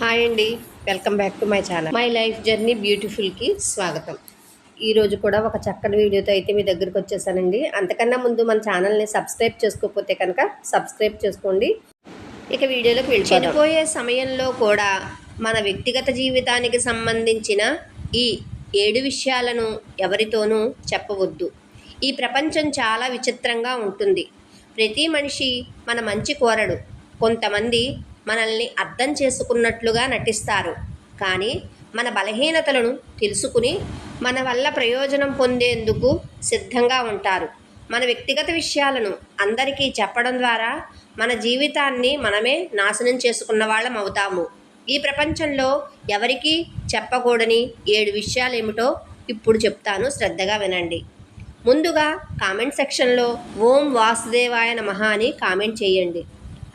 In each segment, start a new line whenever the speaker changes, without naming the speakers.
Hi అండి. Welcome back to my channel my life journey బ్యూటిఫుల్కి స్వాగతం. ఈరోజు కూడా ఒక చక్కటి వీడియోతో అయితే మీ దగ్గరికి వచ్చేసానండి. అంతకన్నా ముందు మన ఛానల్ని సబ్స్క్రైబ్ చేసుకోకపోతే కనుక సబ్స్క్రైబ్ చేసుకోండి. ఇక వీడియోలోకి వెళ్ళి చనిపోయే సమయంలో కూడా మన వ్యక్తిగత జీవితానికి సంబంధించిన ఈ ఏడు విషయాలను ఎవరితోనూ చెప్పవద్దు. ఈ ప్రపంచం చాలా విచిత్రంగా ఉంటుంది. ప్రతి మనిషి మన మంచి కోరడు. కొంతమంది మనల్ని అర్థం చేసుకున్నట్లుగా నటిస్తారు. కానీ మన బలహీనతలను తెలుసుకుని మన వల్ల ప్రయోజనం పొందేందుకు సిద్ధంగా ఉంటారు. మన వ్యక్తిగత విషయాలను అందరికీ చెప్పడం ద్వారా మన జీవితాన్ని మనమే నాశనం చేసుకున్న వాళ్ళం అవుతాము. ఈ ప్రపంచంలో ఎవరికీ చెప్పకూడని ఏడు విషయాలు ఏమిటో ఇప్పుడు చెప్తాను. శ్రద్ధగా వినండి. ముందుగా కామెంట్ సెక్షన్లో ఓం వాసుదేవాయ నమహ అని కామెంట్ చేయండి.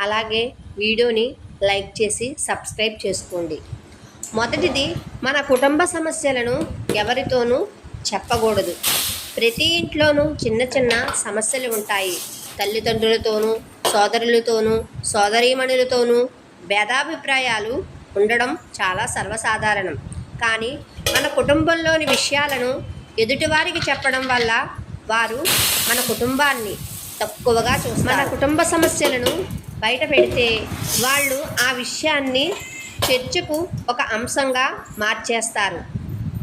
అలాగే వీడియోని లైక్ చేసి సబ్స్క్రైబ్ చేసుకోండి. మొదటిది మన కుటుంబ సమస్యలను ఎవరితోనూ చెప్పకూడదు. ప్రతి ఇంట్లోనూ చిన్న చిన్న సమస్యలు ఉంటాయి. తల్లిదండ్రులతోనూ సోదరులతోనూ సోదరీమణులతోనూ భేదాభిప్రాయాలు ఉండడం చాలా సర్వసాధారణం. కానీ మన కుటుంబంలోని విషయాలను ఎదుటివారికి చెప్పడం వల్ల వారు మన కుటుంబాన్ని తక్కువగా చూస్తారు. మన కుటుంబ సమస్యలను బయట పెడితే వాళ్ళు ఆ విషయాన్ని చర్చకు ఒక అంశంగా మార్చేస్తారు.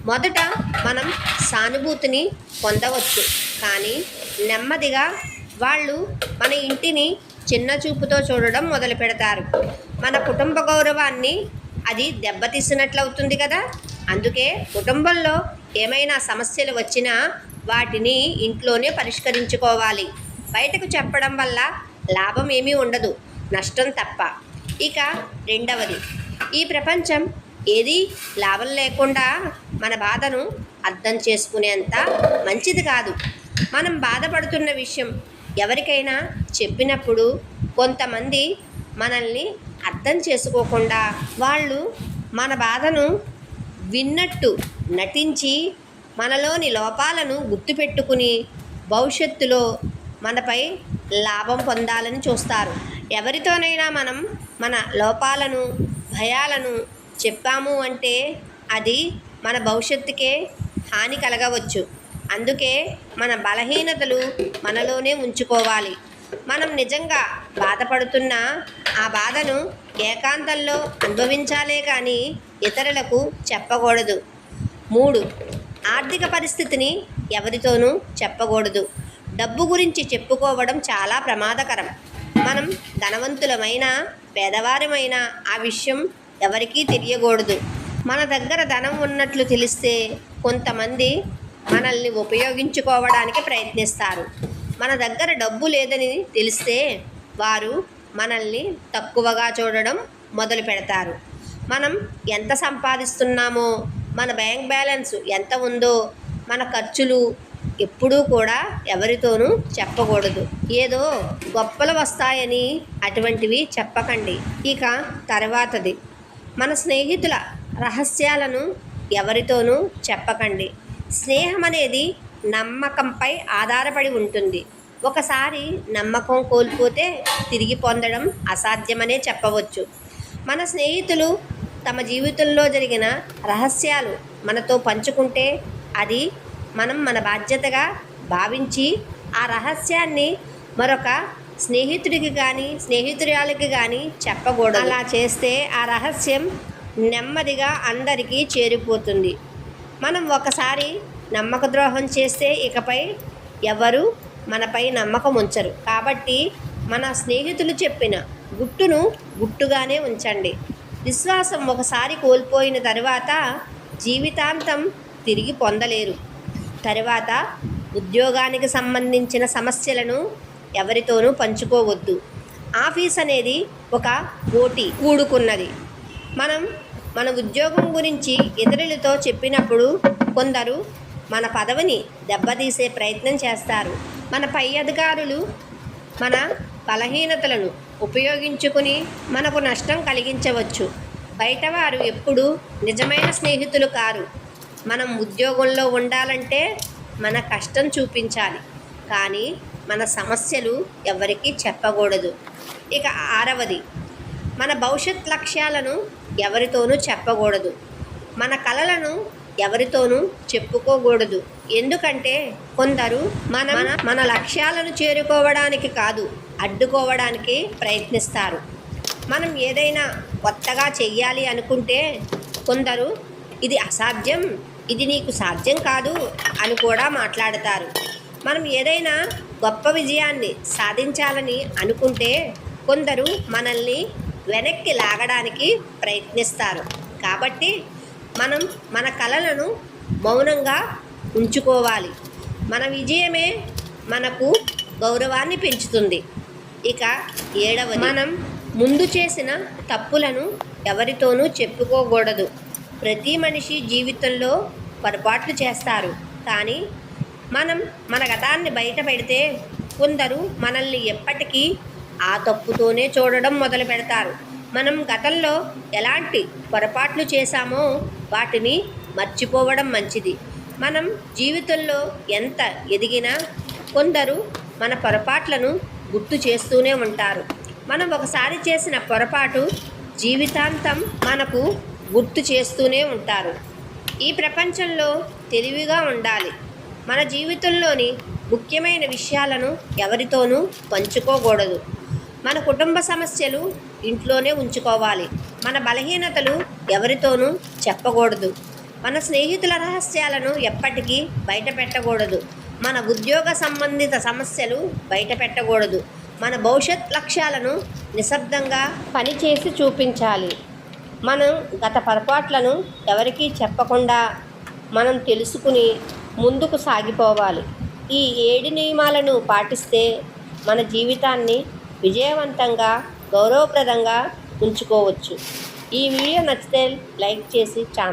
మొదట మనం సానుభూతిని పొందవచ్చు. కానీ నెమ్మదిగా వాళ్ళు మన ఇంటిని చిన్న చూపుతో చూడడం మొదలు పెడతారు. మన కుటుంబ గౌరవాన్ని అది దెబ్బతీసినట్లవుతుంది కదా? అందుకే కుటుంబంలో ఏమైనా సమస్యలు వచ్చినా వాటిని ఇంట్లోనే పరిష్కరించుకోవాలి. బయటకు చెప్పడం వల్ల లాభం ఏమీ ఉండదు. నష్టం తప్ప. ఇక రెండవది ఈ ప్రపంచం ఏది లాభం లేకుండా మన బాధను అర్థం చేసుకునేంత మంచిది కాదు. మనం బాధపడుతున్న విషయం ఎవరికైనా చెప్పినప్పుడు కొంతమంది మనల్ని అర్థం చేసుకోకుండా వాళ్ళు మన బాధను విన్నట్టు నటించి మనలోని లోపాలను గుర్తుపెట్టుకుని భవిష్యత్తులో మనపై లాభం పొందాలని చూస్తారు. ఎవరితోనైనా మనం మన లోపాలను భయాలను చెప్పాము అంటే అది మన భవిష్యత్తుకే హాని కలగవచ్చు. అందుకే మన బలహీనతలు మనలోనే ఉంచుకోవాలి. మనం నిజంగా బాధపడుతున్న ఆ బాధను ఏకాంతంలో అనుభవించాలే కానీ ఇతరులకు చెప్పకూడదు. మూడు ఆర్థిక పరిస్థితిని ఎవరితోనూ చెప్పకూడదు. డబ్బు గురించి చెప్పుకోవడం చాలా ప్రమాదకరం. మనం ధనవంతులమైన పేదవారమైన ఆ విషయం ఎవరికీ తెలియకూడదు. మన దగ్గర ధనం ఉన్నట్లు తెలిస్తే కొంతమంది మనల్ని ఉపయోగించుకోవడానికి ప్రయత్నిస్తారు. మన దగ్గర డబ్బు లేదని తెలిస్తే వారు మనల్ని తక్కువగా చూడడం మొదలు పెడతారు. మనం ఎంత సంపాదిస్తున్నామో మన బ్యాంక్ బ్యాలెన్స్ ఎంత ఉందో మన ఖర్చులు ఎప్పుడూ కూడా ఎవరితోనూ చెప్పకూడదు. ఏదో గొప్పలు వస్తాయని అటువంటివి చెప్పకండి. ఇక తర్వాతది. మన స్నేహితుల రహస్యాలను ఎవరితోనూ చెప్పకండి. స్నేహం అనేది నమ్మకంపై ఆధారపడి ఉంటుంది. ఒకసారి నమ్మకం కోల్పోతే తిరిగి పొందడం అసాధ్యమనే చెప్పవచ్చు. మన స్నేహితులు తమ జీవితంలో జరిగిన రహస్యాలు మనతో పంచుకుంటే అది మనం మన బాధ్యతగా భావించి ఆ రహస్యాన్ని మరొక స్నేహితుడికి కానీ స్నేహితురాలకి కానీ చెప్పకూడదు. అలా చేస్తే ఆ రహస్యం నెమ్మదిగా అందరికీ చేరిపోతుంది. మనం ఒకసారి నమ్మక ద్రోహం చేస్తే ఇకపై ఎవరు మనపై నమ్మకం ఉంచరు. కాబట్టి మన స్నేహితులు చెప్పిన గుట్టును గుట్టుగానే ఉంచండి. విశ్వాసం ఒకసారి కోల్పోయిన తర్వాత జీవితాంతం తిరిగి పొందలేరు. తర్వాత ఉద్యోగానికి సంబంధించిన సమస్యలను ఎవరితోనూ పంచుకోవద్దు. ఆఫీస్ అనేది ఒక పోటీ కూడుకున్నది. మనం మన ఉద్యోగం గురించి ఇతరులతో చెప్పినప్పుడు కొందరు మన పదవిని దెబ్బతీసే ప్రయత్నం చేస్తారు. మన పై అధికారులు మన బలహీనతలను ఉపయోగించుకుని మనకు నష్టం కలిగించవచ్చు. బయటవారు ఎప్పుడూ నిజమైన స్నేహితులు కారు. మనం ఉద్యోగంలో ఉండాలంటే మన కష్టం చూపించాలి. కానీ మన సమస్యలు ఎవరికీ చెప్పకూడదు. ఇక ఆరవది మన భవిష్యత్ లక్ష్యాలను ఎవరితోనూ చెప్పకూడదు. మన కలలను ఎవరితోనూ చెప్పుకోకూడదు. ఎందుకంటే కొందరు మన మన- మన లక్ష్యాలను చేరుకోవడానికి కాదు అడ్డుకోవడానికి ప్రయత్నిస్తారు. మనం ఏదైనా కొత్తగా చెయ్యాలి అనుకుంటే కొందరు ఇది అసాధ్యం ఇది నీకు సాధ్యం కాదు అని కూడా మాట్లాడతారు. మనం ఏదైనా గొప్ప విజయాన్ని సాధించాలని అనుకుంటే కొందరు మనల్ని వెనక్కి లాగడానికి ప్రయత్నిస్తారు. కాబట్టి మనం మన కళలను మౌనంగా ఉంచుకోవాలి. మన విజయమే మనకు గౌరవాన్ని పెంచుతుంది. ఇక ఏడవ మనం ముందు చేసిన తప్పులను ఎవరితోనూ చెప్పుకోకూడదు. ప్రతి మనిషి జీవితంలో పొరపాట్లు చేస్తారు. కానీ మనం మన గతాన్ని బయట పెడితే కొందరు మనల్ని ఎప్పటికీ ఆ తప్పుతోనే చూడడం మొదలు పెడతారు. మనం గతంలో ఎలాంటి పొరపాట్లు చేశామో వాటిని మర్చిపోవడం మంచిది. మనం జీవితంలో ఎంత ఎదిగినా కొందరు మన పొరపాట్లను గుర్తు చేస్తూనే ఉంటారు. మనం ఒకసారి చేసిన పొరపాటు జీవితాంతం మనకు గుర్తు చేస్తూనే ఉంటారు. ఈ ప్రపంచంలో తెలివిగా ఉండాలి. మన జీవితంలోని ముఖ్యమైన విషయాలను ఎవరితోనూ పంచుకోకూడదు. మన కుటుంబ సమస్యలు ఇంట్లోనే ఉంచుకోవాలి. మన బలహీనతలు ఎవరితోనూ చెప్పకూడదు. మన స్నేహితుల రహస్యాలను ఎప్పటికీ బయట పెట్టకూడదు మన ఉద్యోగ సంబంధిత సమస్యలు బయట పెట్టకూడదు మన భవిష్యత్ లక్ష్యాలను నిశ్శబ్దంగా పనిచేసి చూపించాలి. మనం గత పొరపాట్లను ఎవరికీ చెప్పకుండా మనం తెలుసుకుని ముందుకు సాగిపోవాలి. ఈ ఏడు నియమాలను పాటిస్తే మన జీవితాన్ని విజయవంతంగా గౌరవప్రదంగా ఉంచుకోవచ్చు. ఈ వీడియో నచ్చితే లైక్ చేసి ఛానల్